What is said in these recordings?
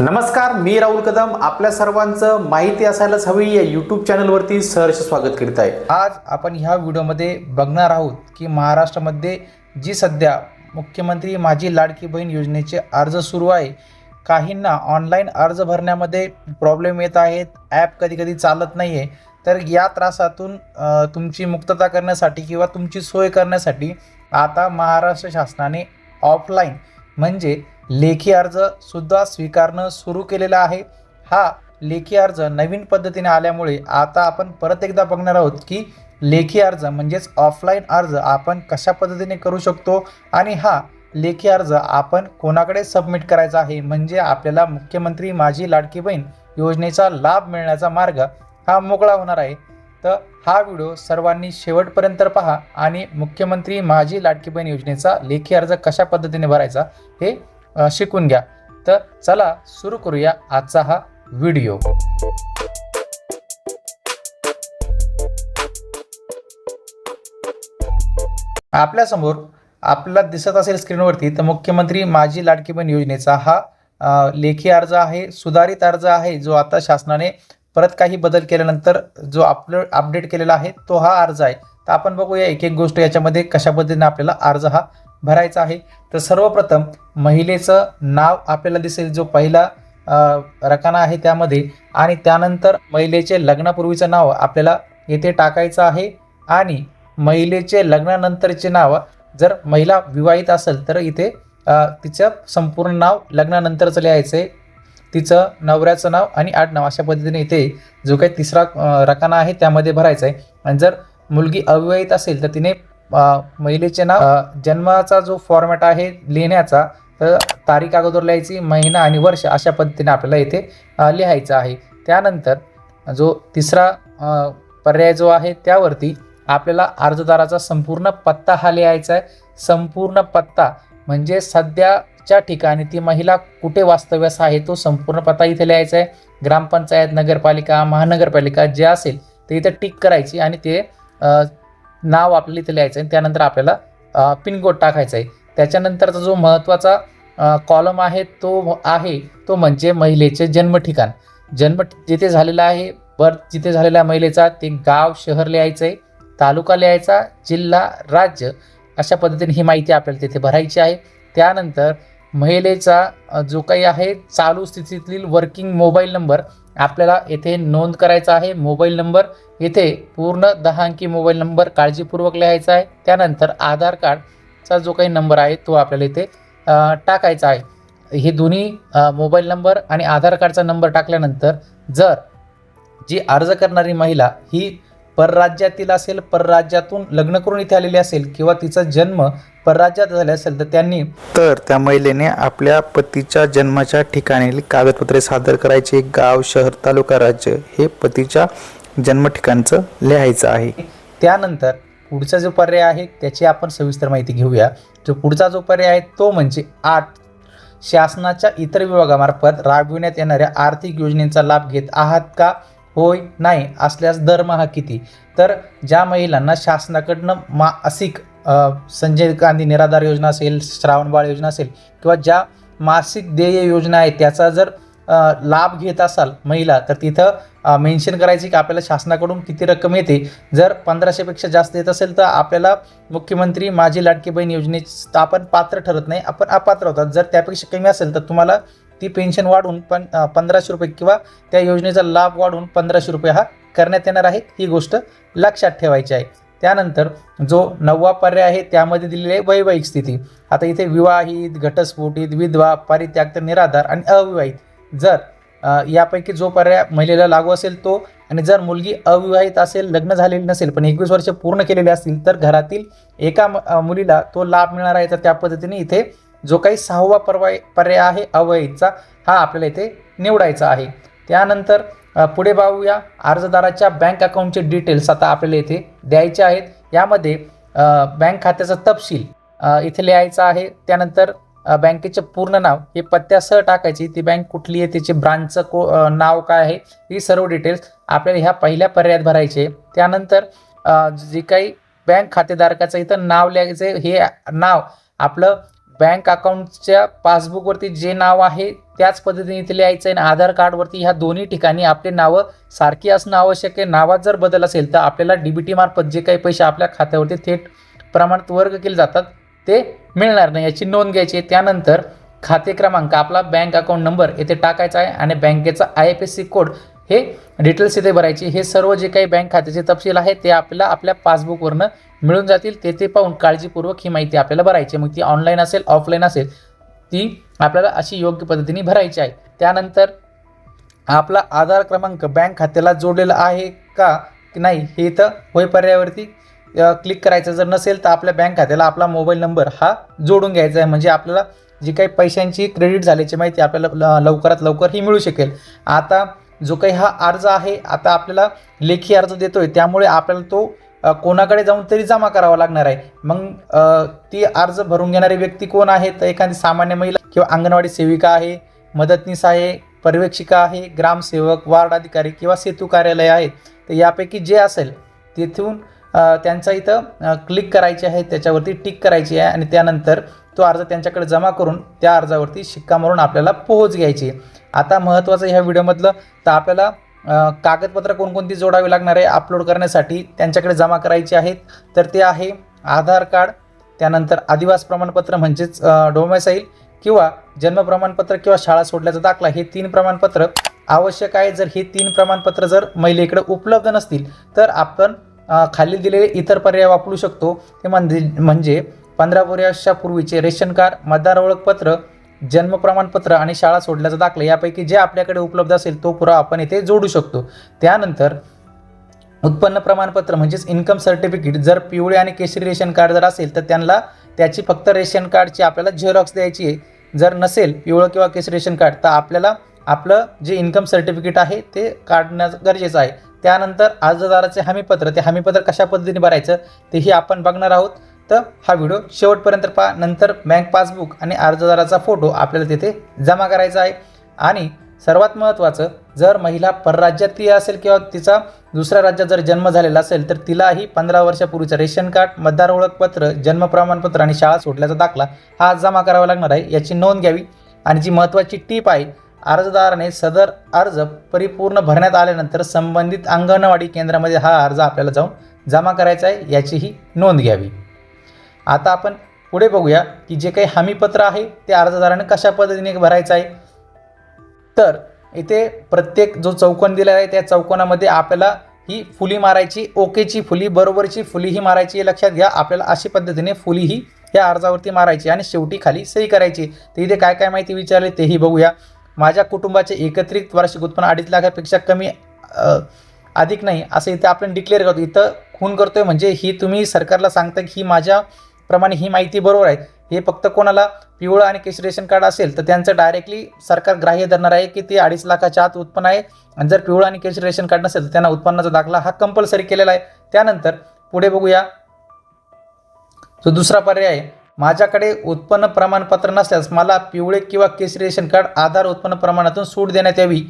नमस्कार मी राहुल कदम. आपल्या सर्वांचं माहिती असायलाच हवी या यूट्यूब चॅनलवरती सहर्ष स्वागत करीत आहे. आज आपण ह्या व्हिडिओमध्ये बघणार आहोत की महाराष्ट्रामध्ये जी सध्या मुख्यमंत्री माझी लाडकी बहीण योजनेचे अर्ज सुरू आहे काहींना ऑनलाईन अर्ज भरण्यामध्ये प्रॉब्लेम येत आहेत ॲप कधी कधी चालत नाही आहे तर या त्रासातून तुमची मुक्तता करण्यासाठी किंवा तुमची सोय करण्यासाठी आता महाराष्ट्र शासनाने ऑफलाईन म्हणजे लेखी अर्जसुद्धा स्वीकारणं सुरू केलेलं आहे. हा लेखी अर्ज नवीन पद्धतीने आल्यामुळे आता आपण परत एकदा बघणार आहोत की लेखी अर्ज म्हणजेच ऑफलाईन अर्ज आपण कशा पद्धतीने करू शकतो आणि हा लेखी अर्ज आपण कोणाकडे सबमिट करायचा आहे? म्हणजे आपल्याला मुख्यमंत्री माझी लाडकी बहीण योजनेचा लाभ मिळण्याचा मार्ग हा मोकळा होणार आहे. तर हा व्हिडिओ सर्वांनी शेवटपर्यंत पहा आणि मुख्यमंत्री माझी लाडकी बहीण योजनेचा लेखी अर्ज कशा पद्धतीने भरायचा हे शिकून घ्या. तर चला सुरू करूया आजचा हा व्हिडिओ. आपल्यासमोर आपल्याला दिसत असेल स्क्रीनवरती तर मुख्यमंत्री माझी लाडकी बहीण योजनेचा हा लेखी अर्ज आहे सुधारित अर्ज आहे जो आता शासनाने परत काही बदल केल्यानंतर जो आपलं अपडेट केलेला आहे तो हा अर्ज आहे. तर आपण बघूया एक एक गोष्ट याच्यामध्ये कशा पद्धतीने आपल्याला अर्ज हा भरायचा आहे. तर सर्वप्रथम महिलेचं नाव आपल्याला दिसेल जो पहिला रकाना आहे त्यामध्ये. आणि त्यानंतर महिलेचे लग्नापूर्वीचं नाव आपल्याला येथे टाकायचं आहे. आणि महिलेचे लग्नानंतरचे नाव जर महिला विवाहित असेल तर इथे तिचं संपूर्ण नाव लग्नानंतरचं लिहायचं आहे तिचं नवऱ्याचं नाव आणि आडनाव अशा पद्धतीने इथे जो काही तिसरा रकाना आहे त्यामध्ये भरायचा आहे आणि जर मुलगी अविवाहित असेल तर तिने महिलेचे नाव जन्माचा जो फॉर्मॅट आहे लिहिण्याचा तर तारीख अगोदर लिहायची महिना आणि वर्ष अशा पद्धतीने आपल्याला इथे लिहायचं आहे. त्यानंतर जो तिसरा पर्याय जो आहे त्यावरती आपल्याला अर्जदाराचा संपूर्ण पत्ता हा लिहायचा आहे. संपूर्ण पत्ता म्हणजे सध्याच्या ठिकाणी ती महिला कुठे वास्तव्यास आहे तो संपूर्ण पत्ता इथे लिहायचा आहे. ग्रामपंचायत नगरपालिका महानगरपालिका जे असेल ते इथे टिक करायची आणि ते नाव आपल्याला इथे लिहायचं आहे त्यानंतर आपल्याला पिनकोड टाकायचा आहे त्याच्यानंतरचा जो महत्त्वाचा कॉलम आहे तो आहे तो म्हणजे महिलेचे जन्म ठिकाण जन्म जिथे झालेला आहे बर्थ जिथे झालेला आहे महिलेचा ते गाव शहर लिहायचं आहे तालुका लिहायचा जिल्हा राज्य अशा पद्धतीने ही माहिती आपल्याला तिथे भरायची आहे. त्यानंतर महिलेचा जो काही आहे चालू स्थितीतील वर्किंग मोबाईल नंबर आपल्याला येथे नोंद करायचा आहे. मोबाईल नंबर येथे पूर्ण दहा अंकी मोबाईल नंबर काळजीपूर्वक लिहायचा आहे. त्यानंतर आधार कार्डचा जो काही नंबर आहे तो आपल्याला इथे टाकायचा आहे. हे दोन्ही मोबाईल नंबर आणि आधार कार्डचा नंबर टाकल्यानंतर जर जी अर्ज करणारी महिला ही परराज्यातील असेल परराज्यातून लग्न करून इथे आलेली असेल किंवा तिचा जन्म परराज्यात झाला असेल तर त्यांनी तर त्या महिलेने आपल्या पतीच्या जन्माच्या ठिकाणी कागदपत्रे सादर करायचे. गाव शहर तालुका राज्य हे पतीच्या जन्म ठिकाणचं लिहायचं आहे. त्यानंतर पुढचा जो पर्याय आहे त्याची आपण सविस्तर माहिती घेऊया. जो पुढचा जो पर्याय आहे तो म्हणजे आठ. शासनाच्या इतर विभागामार्फत राबविण्यात येणाऱ्या आर्थिक योजनेचा लाभ घेत आहात का? होय नाही असल्यास दरमहा किती? तर ज्या महिलांना शासनाकडनं मासिक संजय गांधी निराधार योजना असेल श्रावणबाळ योजना असेल किंवा ज्या मासिक देय योजना आहे त्याचा जर लाभ घेत असाल महिला तर तिथं मेन्शन करायची की आपल्याला शासनाकडून किती रक्कम येते. जर पंधराशेपेक्षा जास्त येत असेल तर आपल्याला मुख्यमंत्री माझी लाडकी बहीण योजनेत आपण पात्र ठरत नाही आपण अपात्र होतात. जर त्यापेक्षा कमी असेल तर तुम्हाला ती पेन्शन वाढून पण पंधराशे रुपये किंवा त्या योजनेचा लाभ वाढून पंधराशे रुपये हा करण्यात येणार आहे. ही गोष्ट लक्षात ठेवायची आहे. त्यानंतर जो नववा पर्याय आहे त्यामध्ये दिलेली आहे वैवाहिक स्थिती. आता इथे विवाहित घटस्फोटित विधवा परित्याग निराधार आणि अविवाहित. जर यापैकी जो पर्याय महिलेला लागू असेल तो आणि जर मुलगी अविवाहित असेल लग्न झालेली नसेल पण एकवीस वर्ष पूर्ण केलेली असतील तर घरातील एका म- मुलीला तो लाभ मिळणार आहे तर त्या पद्धतीने इथे जो काही सहावा पर्याय पर्याय आहे अवयचा हा आपल्याला इथे निवडायचा आहे. त्यानंतर पुढे पाहूया अर्जदाराच्या बँक अकाउंटचे डिटेल्स आता आपल्याला इथे द्यायचे आहेत. यामध्ये बँक खात्याचा तपशील इथे लिहायचा आहे. त्यानंतर बँकेचे पूर्ण नाव हे पत्त्यासह टाकायची. ती बँक कुठली आहे त्याची ब्रांचचं को नाव काय आहे ही सर्व डिटेल्स आपल्याला ह्या पहिल्या पर्यायात भरायचे त्यानंतर जे काही बँक खातेधारकाचं इथं नाव लिहायचं हे नाव आपलं बँक अकाउंटच्या पासबुकवरती जे नाव आहे त्याच पद्धतीने इथे लिहायचं आहे आणि आधार कार्डवरती ह्या दोन्ही ठिकाणी आपले नावं सारखी असणं आवश्यक आहे. नावात जर बदल असेल तर आपल्याला डी बी टीमार्फत जे काही पैसे आपल्या खात्यावरती थेट प्रमाणात वर्ग केले जातात ते मिळणार नाही. याची नोंद घ्यायची आहे. त्यानंतर खाते क्रमांक आपला बँक अकाउंट नंबर येथे टाकायचा आहे आणि बँकेचा I F S C code हे डिटेल्स इथे भरायचे. हे सर्व जे काही बँक खात्याचे तपशील आहे ते आपल्याला आपल्या पासबुकवरनं मिळून जातील. तेथे पाहून काळजीपूर्वक ही माहिती आपल्याला भरायची आहे. मग ती ऑनलाईन असेल ऑफलाईन असेल ती आपल्याला अशी योग्य पद्धतीने भरायची आहे. त्यानंतर आपला आधार क्रमांक बँक खात्याला जोडलेला आहे का की नाही हे तर होय पर्यायावरती क्लिक करायचं जर नसेल तर आपल्या बँक खात्याला आपला मोबाईल नंबर हा जोडून घ्यायचा आहे. म्हणजे आपल्याला जी काही पैशांची क्रेडिट झाल्याची माहिती आपल्याला ल- लवकरात लवकर ही मिळू शकेल. आता जो काही हा अर्ज आहे आता आपल्याला लेखी अर्ज देतोय त्यामुळे आपल्याला तो कोणाकडे जाऊन तरी जमा करावा लागणार आहे. मग ती अर्ज भरून घेणारी व्यक्ती कोण आहे? तर एखादी सामान्य महिला किंवा अंगणवाडी सेविका आहे मदतनीस आहे पर्यवेक्षिका आहे ग्रामसेवक वार्ड अधिकारी किंवा सेतू कार्यालय आहे. तर यापैकी जे असेल तेथून त्यांचा इथं क्लिक करायचे आहे त्याच्यावरती टिक करायची आहे आणि त्यानंतर तो अर्ज त्यांच्याकडे जमा करून त्या अर्जावरती शिक्का मारून आपल्याला पोहोच घ्यायची. आहे. आता महत्त्वाचं ह्या व्हिडिओमधलं तर आपल्याला कागदपत्र कोणकोणती जोडावी लागणार आहे अपलोड करण्यासाठी त्यांच्याकडे जमा करायची आहेत. तर ते आहे आधार कार्ड त्यानंतर आदिवास प्रमाणपत्र म्हणजेच डोमेसाईल किंवा जन्म प्रमाणपत्र किंवा शाळा सोडल्याचा दाखला हे तीन प्रमाणपत्र आवश्यक आहे. जर हे तीन प्रमाणपत्र जर महिलेकडे उपलब्ध नसतील तर आपण खाली दिलेले इतर पर्याय वापरू शकतो. ते म्हणजे म्हणजे पंधरा वर्षापूर्वीचे रेशन कार्ड मतदार ओळखपत्र जन्म प्रमाणपत्र आणि शाळा सोडल्याचा दाखला यापैकी जे आपल्याकडे उपलब्ध असेल तो पुरावा आपण इथे जोडू शकतो. त्यानंतर उत्पन्न प्रमाणपत्र म्हणजेच इन्कम सर्टिफिकेट जर पिवळे आणि केशरी रेशन कार्ड जर असेल तर त्यांना त्याची फक्त रेशन कार्डची आपल्याला झेरॉक्स द्यायची आहे. जर नसेल पिवळं किंवा केशरी रेशन कार्ड तर आपल्याला आपलं जे इन्कम सर्टिफिकेट आहे ते काढणं गरजेचं आहे. त्यानंतर अर्जदाराचे हमीपत्र ते हमीपत्र कशा पद्धतीने भरायचं तेही आपण बघणार आहोत. तर हा व्हिडिओ शेवटपर्यंत पहा. नंतर बँक पासबुक आणि अर्जदाराचा फोटो आपल्याला तिथे जमा करायचा आहे. आणि सर्वात महत्त्वाचं जर महिला परराज्यातली असेल किंवा तिचा दुसऱ्या राज्यात जर जन्म झालेला असेल तर तिलाही पंधरा वर्षापूर्वीचं रेशन कार्ड मतदार ओळखपत्र जन्म प्रमाणपत्र आणि शाळा सोडल्याचा दाखला हा जमा करावा लागणार आहे. याची नोंद घ्यावी. आणि जी महत्त्वाची टीप आहे अर्जदाराने सदर अर्ज परिपूर्ण भरण्यात आल्यानंतर संबंधित अंगणवाडी केंद्रामध्ये हा अर्ज आपल्याला जाऊन जमा करायचा आहे. याचीही नोंद घ्यावी. आता आपण पुढे बघूया की जे काही हमीपत्र आहे ते अर्जदाराने कशा पद्धतीने भरायचं आहे. तर इथे प्रत्येक जो चौकोन दिला आहे त्या चौकोनामध्ये आपल्याला ही फुली मारायची ओकेची फुली बरोबरची फुली ही मारायची लक्षात घ्या. आपल्याला अशी पद्धतीने फुली ही या अर्जावरती मारायची आणि शेवटी खाली सही करायची. तर इथे काय काय माहिती विचारली तेही बघूया. माझ्या कुटुंबाचे एकत्रित वार्षिक उत्पन्न अडीच लाखापेक्षा कमी अधिक नाही असं इथे आपण डिक्लेअर करतो. इथं खून करतोय म्हणजे ही तुम्ही सरकारला सांगता की ही माझ्या प्रमाणे ही माहिती बरोबर आहे. हे फक्त कोणाला पिवळं आणि केशरी रेशन कार्ड असेल तर त्यांचं डायरेक्टली सरकार ग्राह्य धरणार आहे की ते अडीच लाखाच्या आत उत्पन्न आहे. आणि जर पिवळं आणि केशरी रेशन कार्ड नसेल तर त्यांना उत्पन्नाचा दाखला हा कंपल्सरी केलेला आहे. त्यानंतर पुढे बघूया. जो दुसरा पर्याय आहे माझ्याकडे उत्पन्न प्रमाणपत्र नसल्यास मला पिवळे किंवा केसरी रेशन कार्ड आधार उत्पन्न प्रमाणातून सूट देण्यात यावी.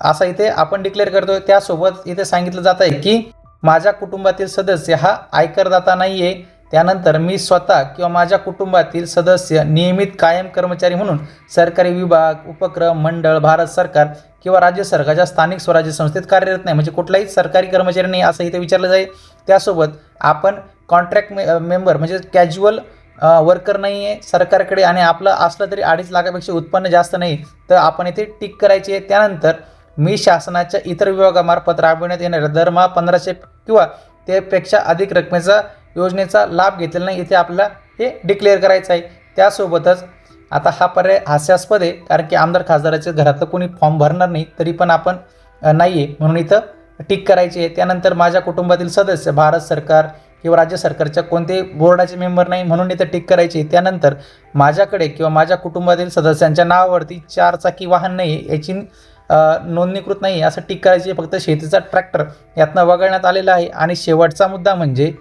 असं इथे आपण डिक्लेअर करतोय. त्यासोबत इथे सांगितलं जात आहे की माझ्या कुटुंबातील सदस्य हा आयकरदाता नाही आहे त्यानंतर मी स्वतः किंवा माझ्या कुटुंबातील सदस्य नियमित कायम कर्मचारी म्हणून सरकारी विभाग उपक्रम मंडळ भारत सरकार किंवा राज्य सरकारच्या स्थानिक स्वराज्य संस्थेत कार्यरत नाही म्हणजे कुठलाही सरकारी कर्मचारी नाही असं इथे विचारलं जाईल. त्यासोबत आपण कॉन्ट्रॅक्ट मे मेंबर म्हणजे कॅज्युअल वर्कर नाही आहे सरकारकडे आणि आपलं असलं तरी अडीच लाखापेक्षा उत्पन्न जास्त नाही तर आपण इथे टिक करायची आहे. त्यानंतर मी शासनाच्या इतर विभागामार्फत राबविण्यात येणाऱ्या दरमहा पंधराशे किंवा त्यापेक्षा अधिक रकमेचा योजनेचा लाभ घेतलेला नाही इथे आपल्याला हे डिक्लेअर करायचं आहे. त्यासोबतच आता हा पर्याय हास्यास्पद आहे कारण की आमदार खासदाराच्या घरातलं कोणी फॉर्म भरणार नाही तरी पण आपण नाही आहे म्हणून इथं टिक करायची आहे. त्यानंतर माझ्या कुटुंबातील सदस्य भारत सरकार किंवा राज्य सरकारच्या कोणतेही बोर्डाचे मेंबर नाही म्हणून इथं टिक करायची आहे. त्यानंतर माझ्याकडे किंवा माझ्या कुटुंबातील सदस्यांच्या नावावरती चारचाकी वाहन नाही आहे. याची नोंदणीकृत नाही आहे. असं टिक करायची आहे. फक्त शेतीचा ट्रॅक्टर यातनं वगळण्यात आलेला आहे. आणि शेवटचा मुद्दा म्हणजे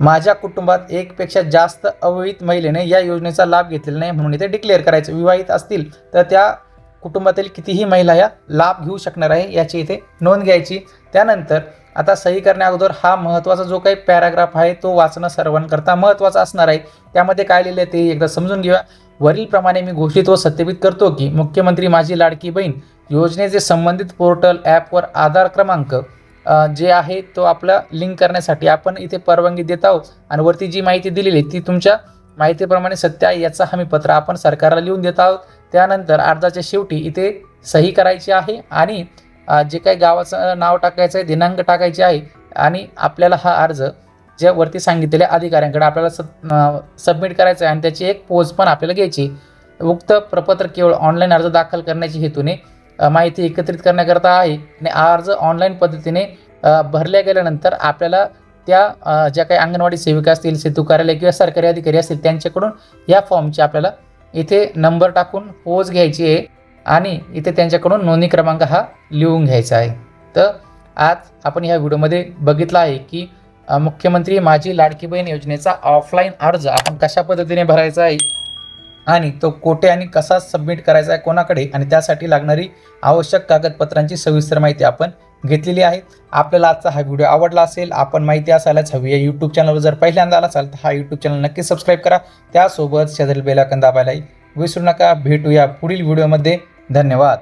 माझ्या कुटुंबात एकपेक्षा जास्त अविवाहित महिलेने या योजनेचा लाभ घेतलेला नाही म्हणून इथे डिक्लेअर करायचं. विवाहित असतील तर त्या कुटुंबातील कितीही महिला या लाभ घेऊ शकणार आहे याची इथे नोंद घ्यायची. त्यानंतर आता सही करण्याअगोदर हा महत्त्वाचा जो काही पॅराग्राफ आहे तो वाचणं सर्वांकरता महत्त्वाचा असणार आहे. त्यामध्ये काय लिहिलं आहे ते एकदा समजून घेऊया. वरीलप्रमाणे मी घोषित व सत्यापित करतो की मुख्यमंत्री माझी लाडकी बहीण योजनेचे संबंधित पोर्टल ॲपवर आधार क्रमांक जे आहे तो आपला लिंक करण्यासाठी आपण इथे परवानगी देत आहोत. आणि वरती जी माहिती दिलेली आहे ती तुमच्या माहितीप्रमाणे सत्य आहे याचं हमीपत्र आपण सरकारला लिहून देत आहोत. त्यानंतर अर्जाच्या शेवटी इथे सही करायची आहे आणि जे काही गावाचं नाव टाकायचं आहे दिनांक टाकायचे आहे आणि आपल्याला हा अर्ज ज्या वरती सांगितलेल्या अधिकाऱ्यांकडे आपल्याला सब सबमिट करायचं आहे आणि त्याची एक पोच पण आपल्याला घ्यायची उक्त प्रपत्र केवळ ऑनलाईन अर्ज दाखल करण्याच्या हेतूने माहिती एकत्रित करण्याकरता आहे. आणि हा अर्ज ऑनलाईन पद्धतीने भरल्या गेल्यानंतर आपल्याला त्या ज्या काही अंगणवाडी सेविका असतील सेतू कार्यालय किंवा सरकारी अधिकारी असतील त्यांच्याकडून या फॉर्मची आपल्याला इथे नंबर टाकून पोच घ्यायची आहे. आणि इथे त्यांच्याकडून नोंदणी क्रमांक हा लिहून घ्यायचा आहे. तर आज आपण ह्या व्हिडिओमध्ये बघितलं आहे की मुख्यमंत्री माझी लाडकी बहीण योजनेचा ऑफलाईन अर्ज आपण कशा पद्धतीने भरायचा आहे? आणि तो कोठे आणि कसा सबमिट करायचा आहे कोणाकडे आणि त्यासाठी लागणारी आवश्यक कागदपत्रांची सविस्तर माहिती आपण घेतलेली आहे. आपल्याला आजचा हा व्हिडिओ आवडला असेल आपण माहिती असायलाच हवी या यूट्यूब चॅनलवर जर पहिल्यांदा आला असाल तर हा यूट्यूब चॅनल नक्की सबस्क्राईब करा. त्यासोबत शेजारील बेलाकन दाबायलाही विसरू नका. भेटूया पुढील व्हिडिओमध्ये धन्यवाद.